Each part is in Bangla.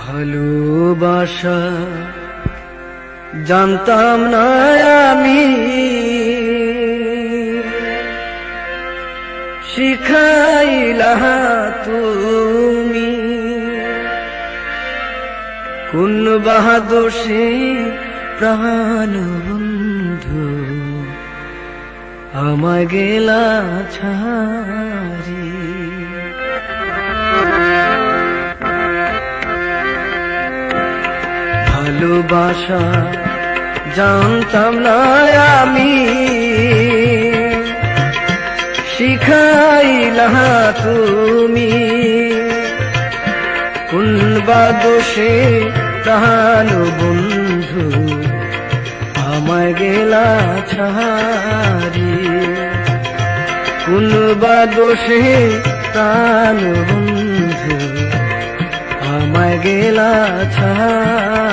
ভালোবাসা জানতাম না আমি। শিখাইলা তুমি কোন বাহাদোষে প্রাণ বন্ধু গেলা ছাড়ি। ভালোবাসা জানতাম না আমি। শিখাইলা তুমি কোন বা দোষে প্রাণ বন্ধু আমায় গেলা ছাড়ি। কোন বা দোষে প্রাণ বন্ধু আমায় গেলা ছাড়ি।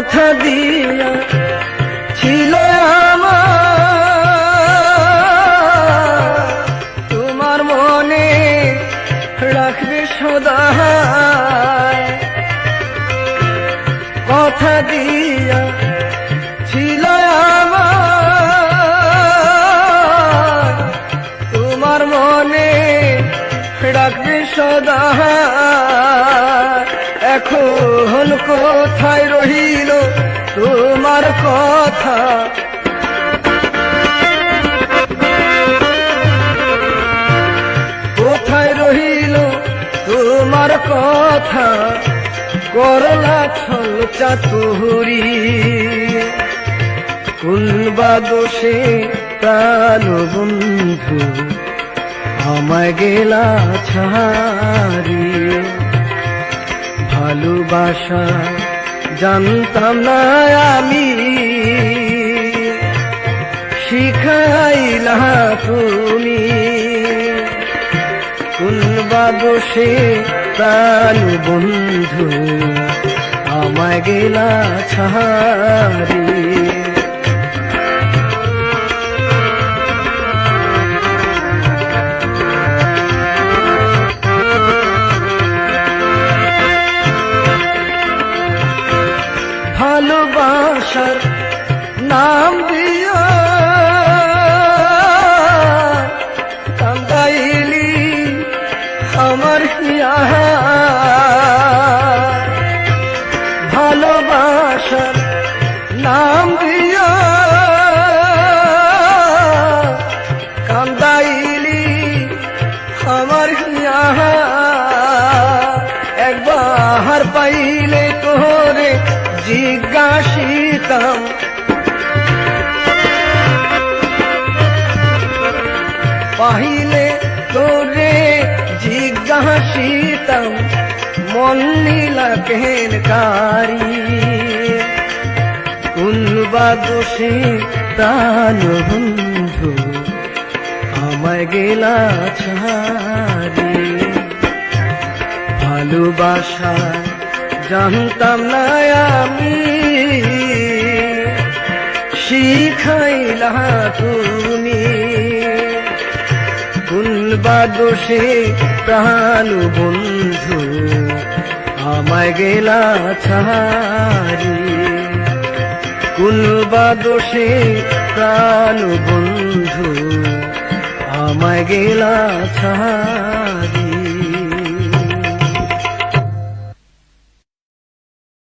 কথা দিয়া ছিল তোমার মনে রাখবে সদা কথা দিয়া ছিল তোমার মনে রাখবে সদা এখন কোথায় রহিল তোমার কথা। কোথায় রহিল তোমার কথা? করলা ছল চাতুরি। কোন বা দোষে প্রাণ বন্ধু আমায় গেলা ছাড়ি ভালোবাসা জানতাম না আমি। শিখাইলা তুমি কোন বা তাল প্রাণ বন্ধু আমায় গেলা ছাড়ি। ভালোবাসার নাম দিয়া কান্দাইলি আমার হিয়া। ভালোবাসার নাম দিয়া কান্দাইলি আমার হিয়া। একবার পাইলে পাহিলে তোরে জিজ্ঞাসিতাম, মন নীলা কেন কারি? কোন বা দোষে প্রাণ বন্ধু আমায় গেলা ছাড়ি? ভালোবাসা জানতাম না আমি, শিখাইলা তুমি দোষে প্রাণ বন্ধু আমায় গেলা ছাড়ি। দোষে প্রাণ বন্ধু আমায় গেলা ছাড়ি।